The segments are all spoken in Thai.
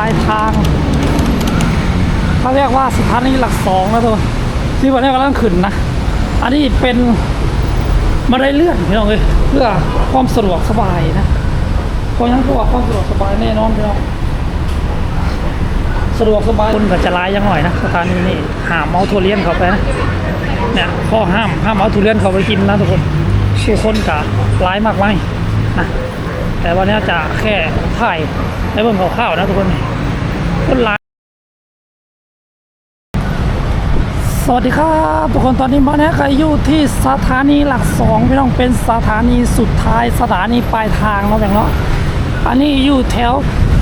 ลายทางเขาเรียกว่าสถานีหลักสองนะทุกคนที่วันนี้กำลังขึ้นนะ อันนี้เป็นมาได้เลื่อนพี่น้องเลยเพื่อความสะดวกสบายนะเพราะฉะนั้นก็ว่าความสะดวกสบายแน่นอนพี่น้องสะดวกสบายคนก็จะร้ายยังหน่อยนะสถานีนี่ห้ามเอาทุเรียนเข้าไปนะเนี่ยข้อห้ามห้ามเอาทุเรียนเข้าไปกินนะทุกคนผู้คนก็ร้ายมากไหมนะ แต่วันนี้จะแค่ถ่ายในเบื้องคร่าวๆนะทุกคนคนร้ายสวัสดีครับทุกคนตอนนี้มาเนี่ยใครอยู่ที่สถานีหลักสองพี่น้องเป็นสถานีสุดท้ายสถานีปลายทางเนาะอย่างเนาะอันนี้อยู่แถว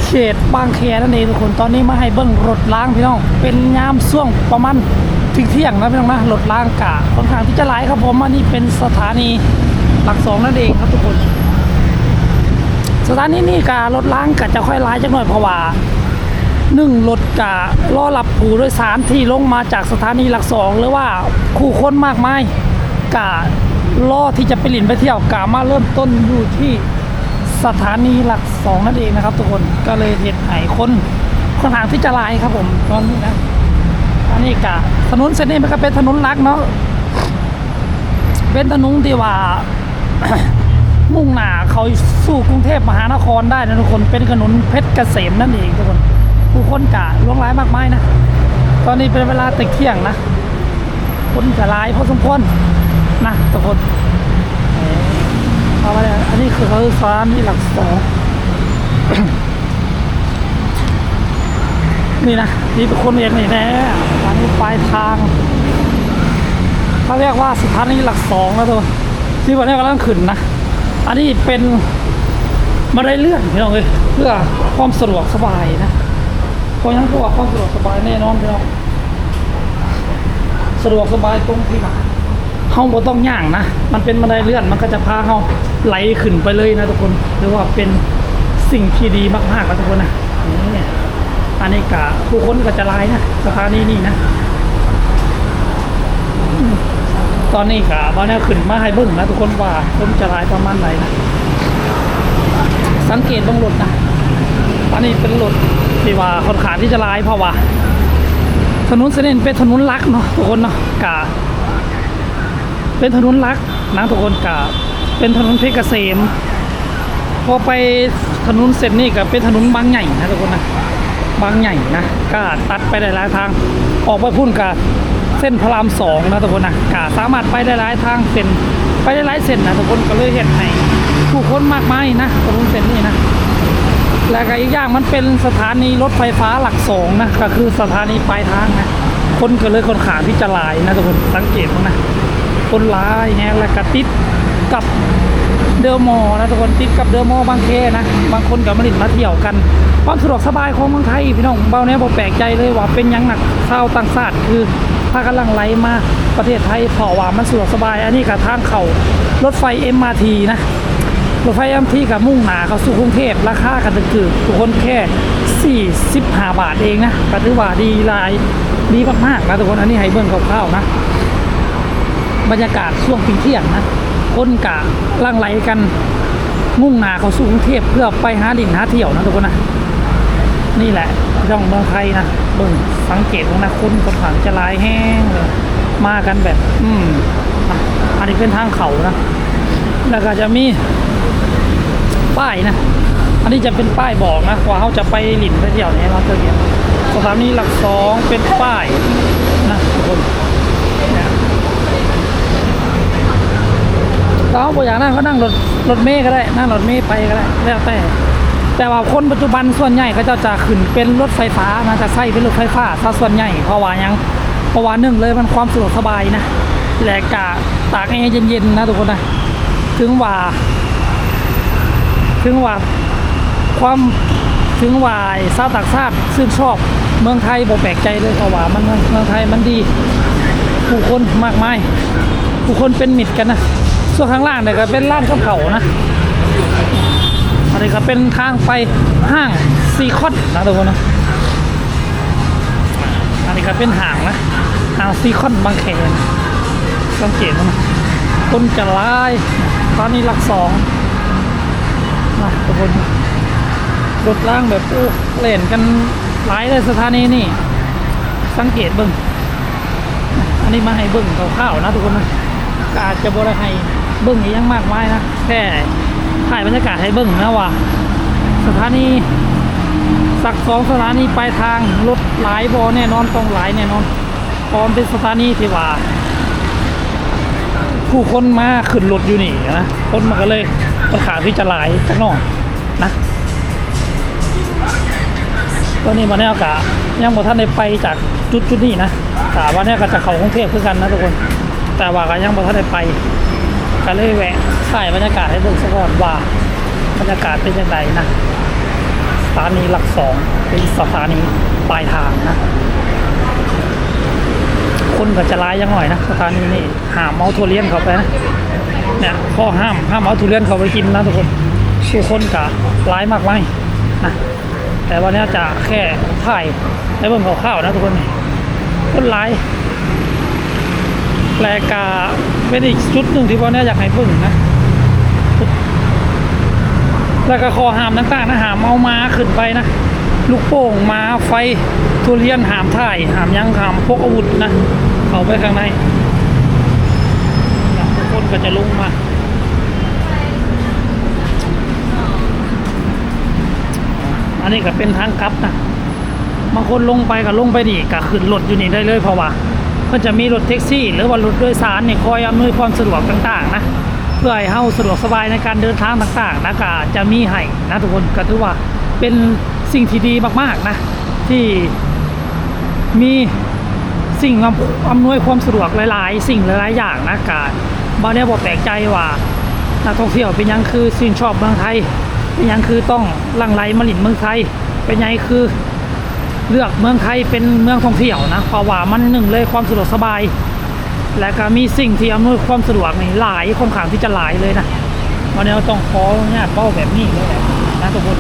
เขตบางแคนั่นเองทุกคนตอนนี้มาให้เบิ้งรถล้างพี่น้องเป็นยามช่วงประมาณถึงเที่ยงนะพี่น้องนะรถล้างกะค่อนข้างที่จะหลครับผมอันนี้เป็นสถานีหลักสองนั่นเองครับทุกคน สถานีนี่กะรถล้างกะจะค่อยหลายจักหน่อยเพราะว่าหนึ่งรถกะรอรับผู้โดยสารที่ลงมาจากสถานีหลักสองหรือว่าคู่คนมากมายกะรอที่จะไปหลินไปเที่ยวกะมาเริ่มต้นอยู่ที่สถานีหลักสองนั่นเองนะครับ ทุกคนก็เลยเหตุไหคนค่อนข้างที่จะลายครับผมตอนนี้นะอันนี้กะถนนเส้นนี้มันก็เป็นถนนลักเนาะเป็นถนนที่ว่า มุ่งหน้าเขาสู่กรุงเทพมหานครได้นะทุกคนเป็นถนนเพชรเกษมนั่นเองทุกคนผู้คนกะล่วงร้ายมากมายนะ ตอนนี้เป็นเวลาตึกเที่ยงนะ คนจะร้ายพอสมควรนะทุกคนเอามาเลยอันนี้คือเขาสอนที่หลักสองนี่นะนี่เป็นคนเองนี่แน่อันนี้ปลายทางเขาเรียกว่าสถานีหลักสองนะทุกคนที่วันนี้กำลังขึ้นนะ อันนี้เป็นมาได้เลื่อนพี่น้องเลยเพื่อความสะดวกสบายนะเพราะฉะนั้นก็ว่าความสะดวกสบายแน่นอนพี่น้องสะดวกสบายตรงที่ว่าเฮาบ่ต้องย่างนะ มันเป็นบันไดเลื่อนมันก็จะพาเฮาไหลขึ้นไปเลยนะทุกคนหรือว่าเป็นสิ่งที่ดีมากๆนะทุกคนนะนี่อันนี้กะผู้คนก็จะลายนะสถานีนี่นะอืมต อนนี้กะตอนนี้ขึ้นมาให้เบิ่งนะทุกคนว่าคนจะลายประมาณไหนนะสังเกตบางรถนะอันนี้เป็นรถที่ว่าค่อนข้างที่จะลายเพราะว่าถนนเส้นเป็นถนนลักเนาะทุกคนเนาะกะเป็นถนนลักนะทุกคนกะเป็นถนนเพชรเกษมพอไปถนนเส้นนี้ก็เป็นถนนบางใหญ่นะทุกคนนะบางใหญ่นะก็ตัดไปได้หลายทาง ออกไปพุ่นกะ เส้นพระรามสองนะทุกคนนะกะสามารถไปได้หลายทางเส้นไปได้หลายเส้นนะทุกคนก็เลยเห็นให้ผู้คนมากมายนะถนนเส้นนี้นะแล้วก็อีกอย่างมันเป็นสถานีรถไฟฟ้าหลักสองนะก็คือสถานีปลายทางนะคนก็เลยคนขาที่จะหลายนะทุกคนสังเกตนะคนหลายแฮะแล้วก็ติดกับเดอร์มอส์นะทุกคนติดกับเดอร์มอส์บางเคนะบางคนก็มาลินมาเที่ยวกัน ความสะดวกสบายของเมืองไทยพี่น้องเบาเนี้ยบอกแปลกใจเลยว่าเป็นยังหนักชาวต่างชาติคือ พากำลังไหลมาประเทศไทยเพราะว่ามันสะดวกสบาย อันนี้กับทางเขารถไฟ MRT นะรถไฟอัมทีกับมุ่งหนาเขาสู่กรุงเทพราคากันตึกๆทุกคนแค่ 45 บาทเองนะก็ถือว่าดีลายดีมากๆนะทุกคนอันนี้ให้เบิ่งคร่าวๆนะ บรรยากาศช่วงปีเที่ยงนะคนกะล่างไหลกันมุ่งหนาเขาสู่กรุงเทพเพื่อไปหาดินหาเที่ยวนะทุกคนนะนี่แหละ ช่องเมืองไทยนะเบิ่งสังเกตว่านะคนคนขังจะลายแห้งเลยมากันแบบ อืมอันนี้เป็นทางเขานะ แล้วก็จะมีป้ายนะ อันนี้จะเป็นป้ายบอกนะว่าเขาจะไปหลินไปเที่ยวไหนมาเจอเนี่ยสถานีหลักสองเป็นป้ายนะทุกคนเนี่ยเราบอกอย่างนั้นเขานั่งรถรถเมย์ก็ได้ นั่งรถเมย์ไปก็ได้ แล้วแต่ แต่ว่าคนปัจจุบันส่วนใหญ่ก็จะจะขึ้นเป็นรถไฟฟ้านะจะใช้เป็นรถไฟฟ้าถ้าส่วนใหญ่เพราะว่ายังเพราะว่าหนึ่งเลยมันความสะดวกสบายนะและกะตากแอร์เย็นๆนะทุกคนนะถึงว่า ถึงว่าความถึงว่าไอ้ชาต่างชาติซึ่งชอบเมืองไทยบ่แปลกใจเลยเพราะว่ามันเมืองไทยมันดีผู้คนมากมายผู้คนเป็นมิตรกันนะส่วนข้างล่างเนี่ยก็เป็นร้านข้าวเผานะ นนี้ก็เป็นทางไปห้างซีคอนนะทุกคนนะอันนี้ก็เป็นห่างนะห่างซีคอนบางแคนสังเกตนะคนจะไล่ตอนนี้หลักสองนะทุกคนรถล่างแบบโอ้เล่นกันหลายเลยสถานีนี่ สังเกตเบิ่งอันนี้มาให้เบิ่งคร่าวๆนะทุกคนนะอาจจะบริให้เบิ่งอีกอยังมากมายนะแค่ ถ่ายบรรยากาศให้เบิ่งนะว่าสถานีสักสองสถานีปลายทางรถหลายบอแน่นอนต้องหลายแน่นอนพร้อมเป็นสถานีที่ว่า ผู้คนมาขึ้นรถอยู่นี่นะคนมาก็เลยค่อนข้าที่จะหลายสักหน่อยนะตอนนี้มาแนวกะยังบ่ท่านได้ไปจากจุดจุดนี้นะกะว่าแนวกะจะเข้ากรุงเทพคือกันนะทุกคน แต่ว่าก็ยังบ่ท่านได้ไป ก็เลยแวะถ่ายบรรยากาศให้เบิ่งซะก่อนว่าบรรยากาศเป็นยังไงนะสถานีหลักสองเป็นสถานีปลายทางนะคนก็จะร้ายยังหน่อยนะสถานีนี่ห้ามเอาทุเรียนเข้าไปนะเนี่ยข้อห้ามห้ามเอาทุเรียนเข้าไปกินนะทุกคนผู้คนก็ร้ายมากไหมนะแต่วันนี้จะแค่ถ่ายในเบื้องข่าวๆนะทุกคนคนร้าย แลกาเป็นอีกจุดหนึ่งที่วันนี้อยากให้เบิ่งนะแล้วก็ข้อหามต่างๆนะหามเอามาขึ้นไปนะ ลูกโป่งมาไฟทุเรียนหามถ่ายหามยังหามพกอาวุธนะ เข้าไปข้างในทุกคนก็จะลงมาอันนี้ก็เป็นทางกลับนะบางคนลงไปก็ลงไปนี่ก็ขึ้นรถอยู่นี่ได้เลยเพราะว่า ก็จะมีรถแท็กซี่ หรือว่ารถโดยสารเนี่ยคอยอำนวยความสะดวกต่างๆนะเพื่อให้เฮาสะดวกสบายในการเดินทางต่างๆนะก็จะมีให้นะทุกคนก็ถือว่าเป็นสิ่งที่ดีมากๆนะที่มีสิ่งอำนวยความสะดวกหลายๆ สิ่งหลายๆอย่างนะการบางเนี่ยบอกแปลกใจว่านักท่องเที่ยวเป็นยังคือชื่นชอบเมืองไทย เป็นยังคือต้องลังไลมาหลินเมืองไทย เป็นยังคือ เลือกเมืองไทยเป็นเมืองท่องเที่ยวนะเพราะว่ามันหนึ่งเลยความสะดวกสบาย และก็มีสิ่งที่อำนวยความสะดวกนี่หลายค่อนข้างที่จะหลายเลยนะวันนี้เราต้องขออนุญาตเป้าแบบนี้เลยแหละนะทุกคน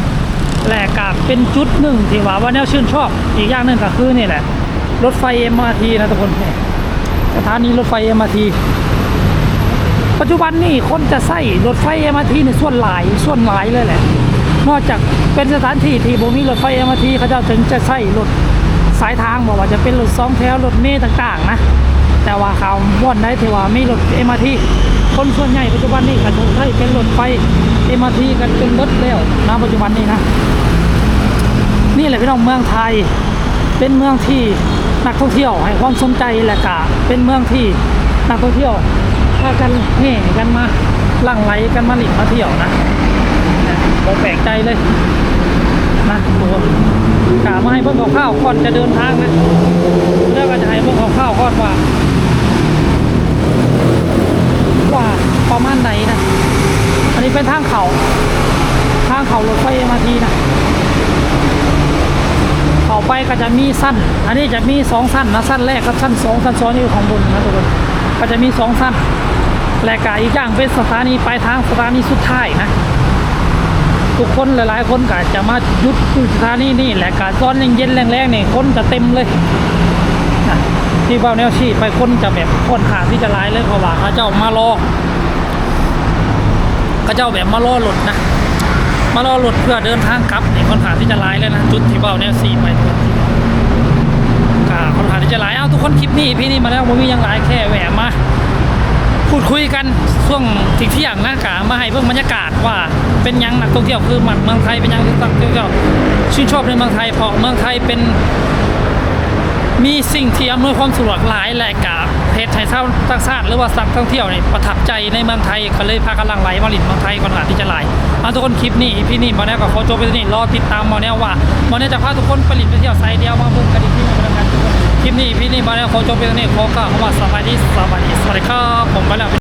และก็เป็นจุดหนึ่งที่ว่าวันนี้ชื่นชอบอีกอย่างหนึ่งก็คือนี่แหละ รถไฟ MRT นะทุกคนสถานีรถไฟ MRT ปัจจุบันนี่คนจะใส่รถไฟ MRT ในส่วนหลายส่วนหลายเลยแหละ นอกจากเป็นสถานที่ที่บ่มีรถไฟ MRT เขาเจ้าถึงจะใส่รถสายทางบอกว่าจะเป็นรถสองแถวรถเมล์ต่างๆ นะ แต่ว่าเขาว่อนได้ที่ว่ามีรถ MRT คนส่วนใหญ่ปัจจุบันนี่ก็จะใช้เป็นรถไฟ MRT กันเป็นรถแล้วนะปัจจุบันนี้นะนี่แหละพี่น้องเมืองไทยเป็นเมืองที่นักท่องเที่ยวให้ความสนใจและกะเป็นเมืองที่นักท่องเที่ยวพากันแห่กันมาลั่งไหลกันมาหลินมาเที่ยวนะ ผมแปลกใจเลยนะตัวกะมาให้เพิ่งข้าวๆก่อนจะเดินทางนะแล้วก็จะให้เพิ่งข้าวๆก่อนว่า ว่าประมาณไหนนะ อันนี้เป็นทางเขา ทางเขารถไฟเอ็มอาร์ทีนะเขาไปก็จะมีสั้น อันนี้จะมีสองสั้นนะสั้นแรกกับสั้นสองสั้นซ้อนอยู่ของบนนะทุกคน ก็จะมีสองสั้น และกาอีกอย่างเป็นสถานีปลายทางสถานีสุดท้ายนะ ทุกคนหลายๆ คนก็จะมาหยุดที่สถานีนี่แหละกาตอนเย็นๆแรงๆนี่คนจะเต็มเลยที่เบ้าแนวชีไปคนจะแบบคนขาที่จะร้ายเลยเพราะว่าเขาเจ้ามารอเขาเจ้าแบบมารอรถนะมารอรถเพื่อเดินทางกลับนี่คนขาที่จะร้ายเลยนะจุดที่เบ้าแนวซีไปคนก็ค่อนขาที่จะร้ายเอาทุกคนคลิปนี้พี่นี่มาแล้วผมมียังหลายแค่แหวมา พูดคุยกันช่วงทิ้งที่อย่างนะกะมาให้เพิ่งบรรยากาศว่าเป็นยังนักท่องเที่ยวคือมัดเมืองไทยเป็นยังนักท่องเที่ยวชื่นชอบในเมืองไทยเพราะเมืองไทยเป็น มีสิ่งที่อำนวยความสะดวกหลายแหล่กับ เพจไทยเท่าต่างชาติหรือว่าสักท่องเที่ยวเนี่ยประทับใจในเมืองไทยก็เลยพากันหลังไหลมาหลินเมืองไทยก่อนหลังที่จะไหลเอาทุกคนคลิปนี้พี่นี่มาแนวกับโคโจไปที่นี่รอติดตามมาแนวว่ามาแนวจะพาทุกคนไปหลินไปเที่ยวไซเดียวมาบุกกันอีกทีหนึงแล้วกันคลิปนี้พี่นี่มาแนวโคโจไปที่นี่ขาก็เข้ามาสบายดีสวัสดีสวัสดีครับผมไปแล้ว